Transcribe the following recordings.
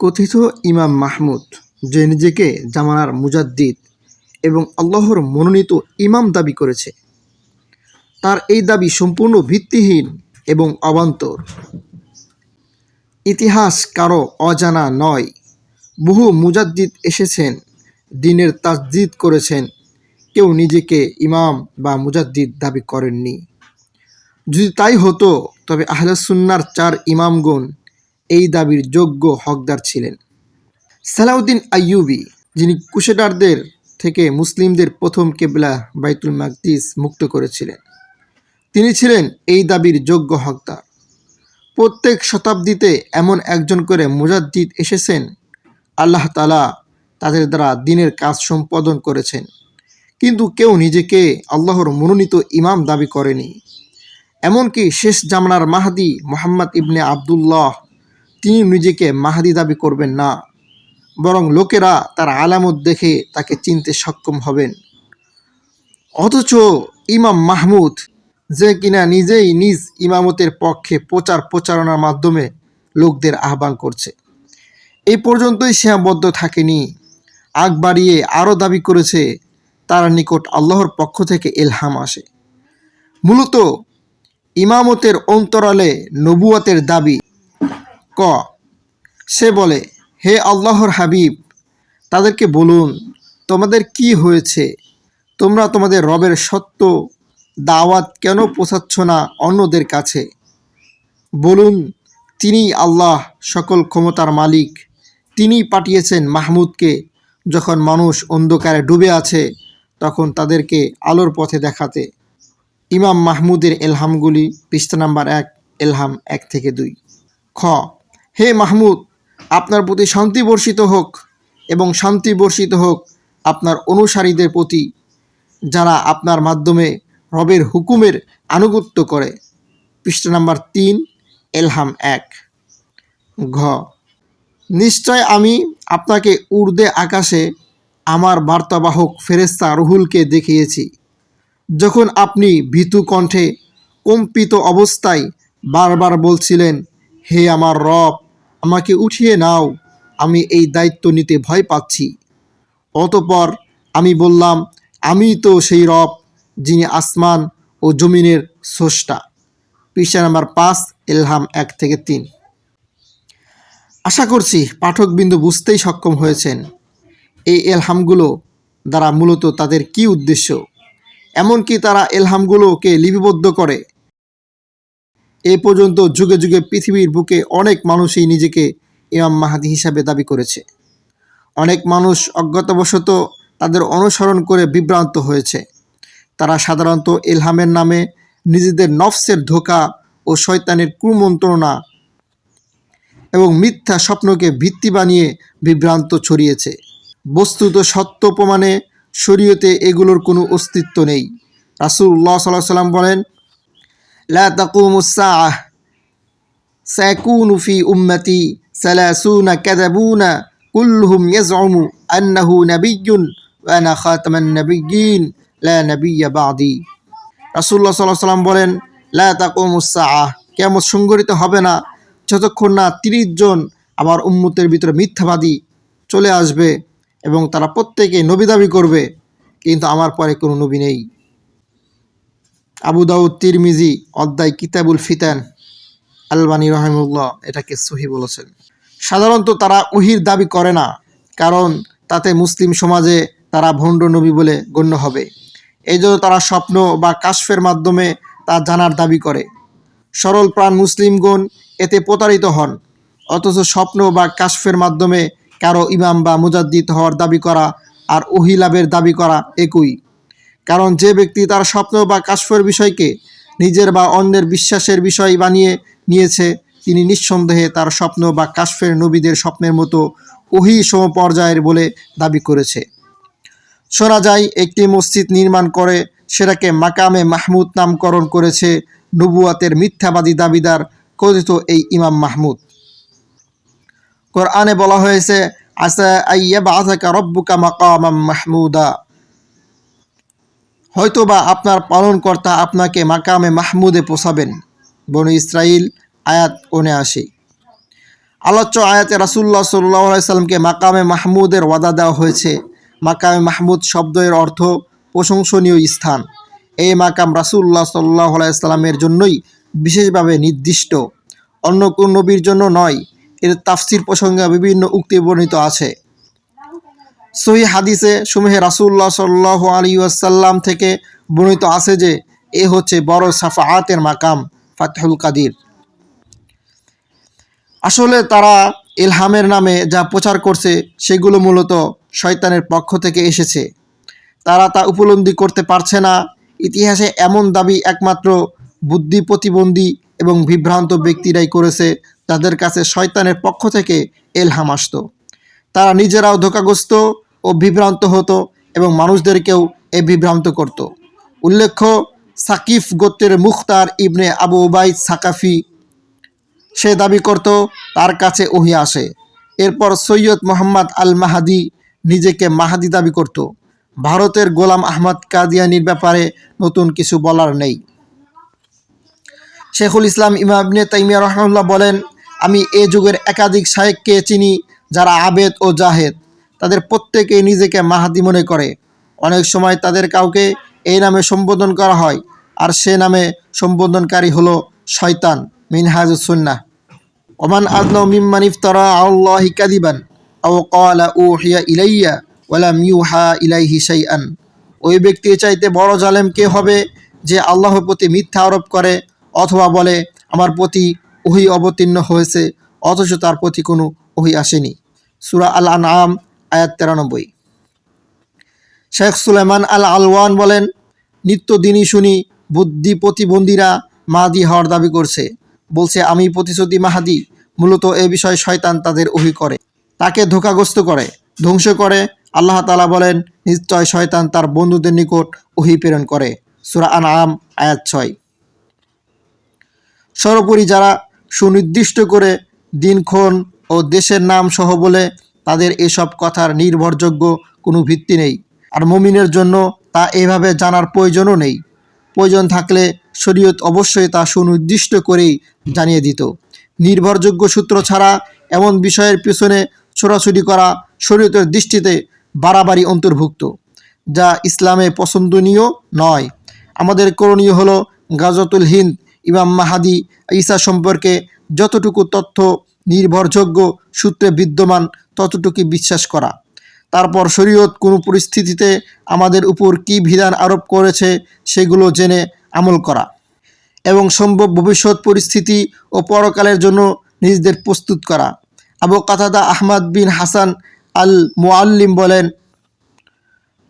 কথিত ইমাম মাহমুদ, যে নিজেকে জামানার মুজাদ্দিদ এবং আল্লাহর মনোনীত ইমাম দাবি করেছে। তার এই দাবি সম্পূর্ণ ভিত্তিহীন এবং অবান্তর। ইতিহাস কারও অজানা নয়। বহু মুজাদ্দিদ এসেছেন, দিনের তাজদিদ করেছেন। কেউ নিজেকে ইমাম বা মুজাদ্দিদ দাবি করেননি। যদি তাই হতো, তবে আহলাসুন্নার চার ইমামগণ এই দাবির যোগ্য হকদার ছিলেন। সালাউদ্দিন আইয়ুবি, যিনি কুশেডারদের থেকে মুসলিমদের প্রথম কেবলা বাইতুল মাকদিস মুক্ত করেছিলেন, তিনি ছিলেন এই দাবির যোগ্য হকদার। প্রত্যেক শতাব্দীতে এমন একজন করে মুজাদ্দিদ এসেছেন, আল্লাহ তালা তাদের দ্বারা দিনের কাজ সম্পাদন করেছেন, কিন্তু কেউ নিজেকে আল্লাহর মনোনীত ইমাম দাবি করেনি। এমনকি শেষ জামানার মাহাদি মোহাম্মদ ইবনে আবদুল্লাহ তিনি নিজেকে মাহাদি দাবি করবেন না, বরং লোকেরা তার আলামত দেখে তাকে চিনতে সক্ষম হবেন। অথচ ইমাম মাহমুদ যে কিনা নিজেই নিজ ইমামতের পক্ষে প্রচার প্রচারণার মাধ্যমে লোকদের আহ্বান করছে। এই পর্যন্তই সীমাবদ্ধ থাকেনি। আগ বাড়িয়ে আরও দাবি করেছে, তার নিকট আল্লাহর পক্ষ থেকে এলহাম আসে। মূলত ইমামতের অন্তরালে নবুয়াতের দাবি ক। সে বলে, হে আল্লাহর হাবিব, তাদেরকে বলুন, তোমাদের কি হয়েছে? তোমরা তোমাদের রবের সত্য দাওয়াত কেন পৌঁছাচ্ছ না অন্যদের কাছে? বলুন তিনি আল্লাহ সকল ক্ষমতার মালিক। তিনি পাঠিয়েছেন মাহমুদকে। যখন মানুষ অন্ধকারে ডুবে আছে, তখন তাদেরকে আলোর পথে দেখাতে। ইমাম মাহমুদের এলহামগুলি পৃষ্ঠা নাম্বার এক, এলহাম এক থেকে দুই। খ। হে মাহমুদ, আপনার প্রতি শান্তি বর্ষিত হোক এবং শান্তি বর্ষিত হোক আপনার অনুসারীদের প্রতি, যারা আপনার মাধ্যমে রবের হুকুমের আনুগত্য করে। পৃষ্ঠা নাম্বার তিন, এলহাম এক। ঘ, নিশ্চয় আমি আপনাকে উর্দে আকাশে আমার বার্তাবাহক ফেরেস্তা রুহুলকে দেখিয়েছি, যখন আপনি ভীতু কণ্ঠে কম্পিত অবস্থায় বারবার বলছিলেন, হে আমার রব আমাকে উঠিয়ে নাও, আমি এই দায়িত্ব নিতে ভয় পাচ্ছি। অতপর আমি বললাম, আমি তো সেই রব, যিনি আসমান ও জমিনের স্রষ্টা। পৃষ্ঠা নাম্বার পাঁচ, এলহাম এক থেকে তিন। আশা করছি পাঠকবিন্দু বুঝতেই সক্ষম হয়েছেন। এই এলহামগুলো দ্বারা মূলত তাদের কি উদ্দেশ্য? এমনকি তারা এলহামগুলোকে লিপিবদ্ধ করে এ পর্যন্ত যুগে যুগে পৃথিবীর বুকে অনেক মানুষই নিজেকে ইমাম মাহাদি হিসাবে দাবি করেছে। অনেক মানুষ অজ্ঞাতবশত তাদের অনুসরণ করে বিভ্রান্ত হয়েছে। তারা সাধারণত এলহামের নামে নিজেদের নফসের ধোকা ও শয়তানের কুমন্ত্রণা এবং মিথ্যা স্বপ্নকে ভিত্তি বানিয়ে বিভ্রান্ত ছড়িয়েছে। বস্তুত সত্য প্রমাণে শরীয়তে এগুলোর কোনো অস্তিত্ব নেই। রাসুল্লাহ সাল্লাহ সাল্লাম বলেন লা তাকুমুসাআহ সায়াকুনু ফি উম্মতি সালাসুনা কাযাবুনা কুল্লুহুম ইয়াজউমু আন্নাহু নাবিয়্যুন ওয়া আনা খাতামান নাবিয়্যিন লা নাবিয়্যা বাদি রাসূলুল্লাহ সাল্লাল্লাহু আলাইহি সাল্লাম বলেন, লা তাকুমুসাআহ কিয়ামত সংঘটিত হবে না। যতক্ষণ না তিরিশ জন আমার উম্মতের ভিতরে মিথ্যাবাদী চলে আসবে এবং তারা প্রত্যেকে নবী দাবি করবে, কিন্তু আমার পরে কোনো নবী নেই। আবু দাউদ তিরমিজি অধ্যায় কিতাবুল ফিতান, আলবানী রহমুল্লাহ এটাকে সহি বলেছেন। সাধারণত তারা উহির দাবি করে না, কারণ তাতে মুসলিম সমাজে তারা ভণ্ড নবী বলে গণ্য হবে। এই জন্য তারা স্বপ্ন বা কাশফের মাধ্যমে তা জানার দাবি করে। সরল প্রাণ মুসলিমগণ এতে প্রতারিত হন, অথচ স্বপ্ন বা কাশফের মাধ্যমে কারও ইমাম বা মুজাদ্দিদ হওয়ার দাবি করা আর ওহি লাভের দাবি করা একই। কারণ যে ব্যক্তি তার স্বপ্ন বা কাশফের বিষয়কে নিজের বা অন্যের বিশ্বাসের বিষয় বানিয়ে নিয়েছে, তিনি নিঃসন্দেহে তার স্বপ্ন বা কাশফের নবীদের স্বপ্নের মতো ওহি সমপর্যায়ের বলে দাবি করেছে। শোনা যায়, একটি মসজিদ নির্মাণ করে সেটাকে মাকামে মাহমুদ নামকরণ করেছে নবুয়াতের মিথ্যাবাদী দাবিদার কথিত এই ইমাম মাহমুদ। কোরআনে বলা হয়েছে, আসা আইয়া বাজাকা রব্বুকা মাকামাম মাহমুদা। হয়তোবা আপনার পালনকর্তা আপনাকে মাকামে মাহমুদে পোষাবেন। বনু ইসরাইল আয়াত কোণে আসে আলোচ্য আয়াতে রাসুল্লাহ সাল্লাহ সাল্লামকে মাকামে মাহমুদের ওয়াদা দেওয়া হয়েছে। মাকামে মাহমুদ শব্দের অর্থ প্রশংসনীয় স্থান। এই মাকাম রাসুল্লাহ সাল্লাহ সাল্লামের জন্যই বিশেষভাবে নির্দিষ্ট। অন্য কোন নবীর জন্য নয়। এর তাফসির প্রসঙ্গে বিভিন্ন উক্তি বর্ণিত আছে। সহি হাদিসে সুমেহে রাসুল্লাহ সাল্লাহ আলী আসাল্লাম থেকে বর্ণিত আছে যে, এ হচ্ছে বড় সাফাহাতের মাকাম, ফাতহুল কাদির। আসলে তারা ইলহামের নামে যা প্রচার করছে, সেগুলো মূলত শয়তানের পক্ষ থেকে এসেছে। তারা তা উপলব্ধি করতে পারছে না। ইতিহাসে এমন দাবি একমাত্র বুদ্ধি প্রতিবন্ধী এবং বিভ্রান্ত ব্যক্তিরাই করেছে তাদের কাছে শয়তানের পক্ষ থেকে এলহাম আসত। তারা নিজেরাও ধোকাগ্রস্ত ও বিভ্রান্ত হতো এবং মানুষদেরকেও এ বিভ্রান্ত করত। উল্লেখ্য, সাকিফ গোত্রের মুখতার ইবনে আবু উবাইদ সাকাফি সে দাবি করত, তার কাছে ওহি আসে। এরপর সৈয়দ মোহাম্মদ আল মাহাদি নিজেকে মাহাদি দাবি করত। ভারতের গোলাম আহমদ কাদিয়ানির ব্যাপারে নতুন কিছু বলার নেই। শেখুল ইসলাম ইমাবনে তাইমিয়া রহমুল্লাহ বলেন, আমি এ যুগের একাধিক শায়েককে চিনি যারা আবেদ ও জাহেদ, তাদের প্রত্যেকেই নিজেকে মাহাদি মনে করে। অনেক সময় তাদের কাউকে এই নামে সম্বোধন করা হয়, আর সে নামে সম্বোধনকারী হলো শয়তান মিনহাজুসুন্নাহ ওমান আদনাউ মিম্মান ইফতারা আল্লাহি কাদিবান আও ক্বালা উহিয়া ইলাইয়া ওয়ালাম ইউহা ইলাইহি শাইআন। ওই ব্যক্তির চাইতে বড় জালেম কে হবে যে আল্লাহর প্রতি মিথ্যা আরোপ করে, অথবা বলে, আমার প্রতি ওহি অবতীর্ণ হয়েছে, অথচ তার প্রতি কোনো ওহি আসেনি সুরা আল আনআম আয়াত তেরানব্বই। শেখ সুলেমান আল আলওয়ান বলেন নিত্য দিনই শুনি, বুদ্ধি প্রতিবন্ধীরা মাহাদি হওয়ার দাবি করছে। বলছে, আমি প্রতিশ্রুতি মাহাদি, মূলত এ বিষয়ে শয়তান তাদের ওহি করে। তাকে ধোকাগ্রস্ত করে, ধ্বংস করে। আল্লাহ তালা বলেন, নিশ্চয় শয়তান তার বন্ধুদের নিকট ওহি প্রেরণ করে। সুরা আন আম আয়াত ছয়। সর্বোপরি যারা সুনির্দিষ্ট করে দিনক্ষণ ও দেশের নাম সহ বলে তাদের এসব কথার নির্ভরযোগ্য কোনো ভিত্তি নেই। আর মমিনের জন্য তা এভাবে জানার প্রয়োজনও নেই। প্রয়োজন থাকলে শরীয়ত অবশ্যই তা সুনির্দিষ্ট করেই জানিয়ে দিত। নির্ভরযোগ্য সূত্র ছাড়া এমন বিষয়ের পিছনে ছোড়াছুরি করা শরীয়তের দৃষ্টিতে বাড়াবাড়ি অন্তর্ভুক্ত, যা ইসলামে পছন্দনীয় নয়। আমাদের করণীয় হলো গাজতুল হিন্দ ইমাম মাহাদি ঈসা সম্পর্কে যতটুকু তথ্য নির্ভরযোগ্য সূত্রে বিদ্যমান ততটুকু বিশ্বাস করা। তারপর শরীয়ত কোনো পরিস্থিতিতে আমাদের উপর কী বিধান আরোপ করেছে সেগুলো জেনে আমল করা এবং সম্ভব ভবিষ্যৎ পরিস্থিতি ও পরকালের জন্য নিজেদের প্রস্তুত করা। আবু কাতাদা আহমদ বিন হাসান আল মুআল্লিম বলেন,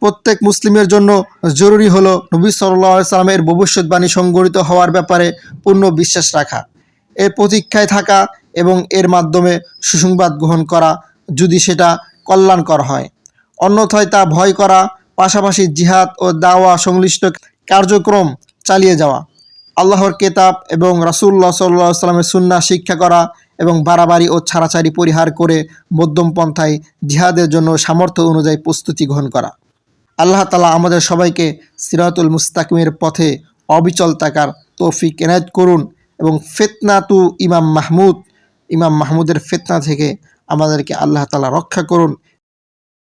প্রত্যেক মুসলিমের জন্য জরুরি হলো নবী সাল্লাহ সাল্লামের ভবিষ্যৎবাণী সংগঠিত হওয়ার ব্যাপারে পূর্ণ বিশ্বাস রাখা। এর প্রতীক্ষায় থাকা এবং এর মাধ্যমে সুসংবাদ গ্রহণ করা যদি সেটা কল্যাণকর হয়। অন্যথায় তা ভয় করা, পাশাপাশি জিহাদ ও দাওয়া সংশ্লিষ্ট কার্যক্রম চালিয়ে যাওয়া, আল্লাহর কেতাব এবং রাসুল্লাহ সাল্লাহ সাল্লামের সুন্না শিক্ষা করা এবং বাড়াবাড়ি ও ছাড়াছাড়ি পরিহার করে মধ্যম পন্থায় জিহাদের জন্য সামর্থ্য অনুযায়ী প্রস্তুতি গ্রহণ করা। আল্লাহ তালা আমাদের সবাইকে সিরাতুল মুস্তাকিমের পথে অবিচল থাকার তৌফিক এনায়ত করুন এবং ফেতনাতু ইমাম মাহমুদ ইমাম মাহমুদের ফেতনা থেকে আমাদেরকে আল্লাহ তালা রক্ষা করুন।